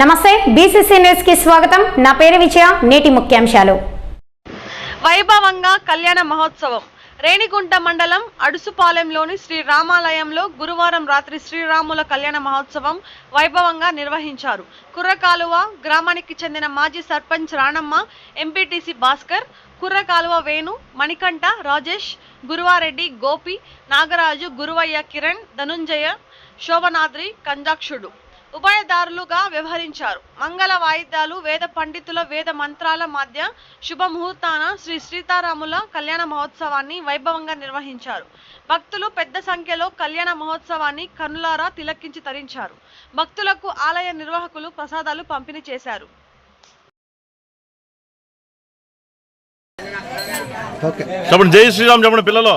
నమస్తే బీసీసీ న్యూస్కి స్వాగతం. నా పేరు విజయ నేటి ముఖ్యాంశాలు. వైభవంగా కళ్యాణ మహోత్సవం. రేణిగుంట మండలం అడుసుపాలెంలోని శ్రీ రామాలయంలో గురువారం రాత్రి శ్రీరాముల కళ్యాణ మహోత్సవం వైభవంగా నిర్వహించారు. కుర్రకాలువ గ్రామానికి చెందిన మాజీ సర్పంచ్ రాణమ్మ ఎంపీటీసీ భాస్కర్ కుర్రకాలువ వేణు మణికంఠ రాజేష్ గురువారెడ్డి గోపి నాగరాజు గురువయ్య కిరణ్ ధనుంజయ శోభనాద్రి కంజాక్షుడు. ఉభయదారులుగా వ్యవహరించారు. మంగళ వాయిద్యాలు వేద పండితుల వేద మంత్రాల మధ్య శుభముహూర్తాన శ్రీ సీతారాముల కళ్యాణ మహోత్సవాన్ని వైభవంగా నిర్వహించారు. భక్తులు పెద్ద సంఖ్యలో కళ్యాణ మహోత్సవాన్ని కనులారా తిలకించి తరించారు. భక్తులకు ఆలయ నిర్వాహకులు ప్రసాదాలు పంపిణీ చేశారు. చెప్పండి జై శ్రీరామ్ చెప్పండి పిల్లలు.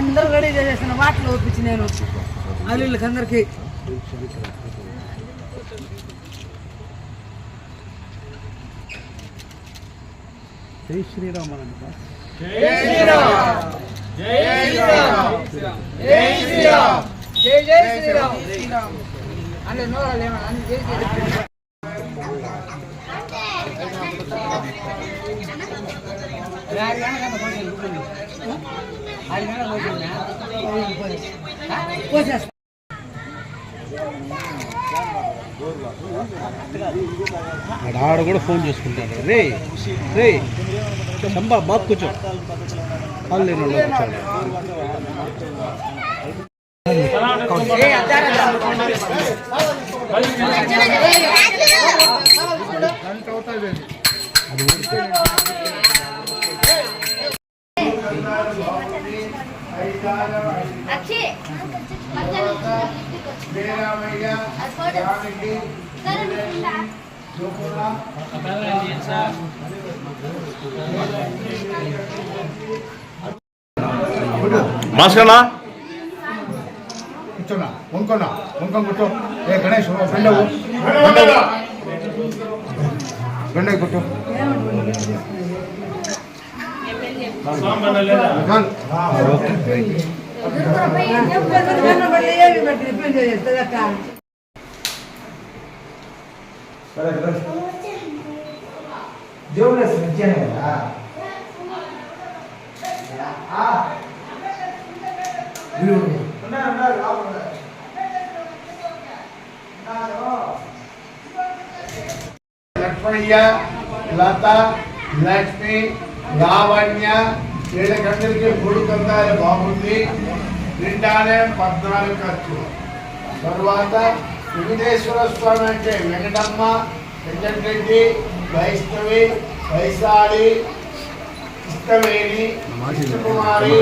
అందరూ రెడీ చేసేసిన వాటిలో ఒప్పించి నేను అల్లుళ్ళకి అందరికి. జై శ్రీరామ్ జై జై శ్రీరామ్. అంటే నోరాలు ఏమన్నా అన్ని జై శ్రీరామ్ పోసేస్తా ఆడ కూడా ఫోన్ చేసుకుంటాడు. రే రే సంబా బాబు కూర్చో. వాళ్ళు లేని వాళ్ళు కూర్చోండి మాస్కర్నా కూర్చోనా వంకోనా వంకం కూర్చో ఏ గణేష్ రెండవు రెండవు రెండవ కూర్చో చాలు. ఓకే దేవుడు ఇచ్చాను కదా లక్ష్మయ్య లత లక్ష్మి లావణ్య వీళ్ళకందరికీ మూడు కందాలు బాగుంది. నిండానే పద్నాలుగు ఖర్చు. తరువాత వెంకటేశ్వర స్వామి అంటే వెంకటమ్మ వెంకటరెడ్డి వైష్ణవి వైశాలి ఇష్టవేణి కుమారి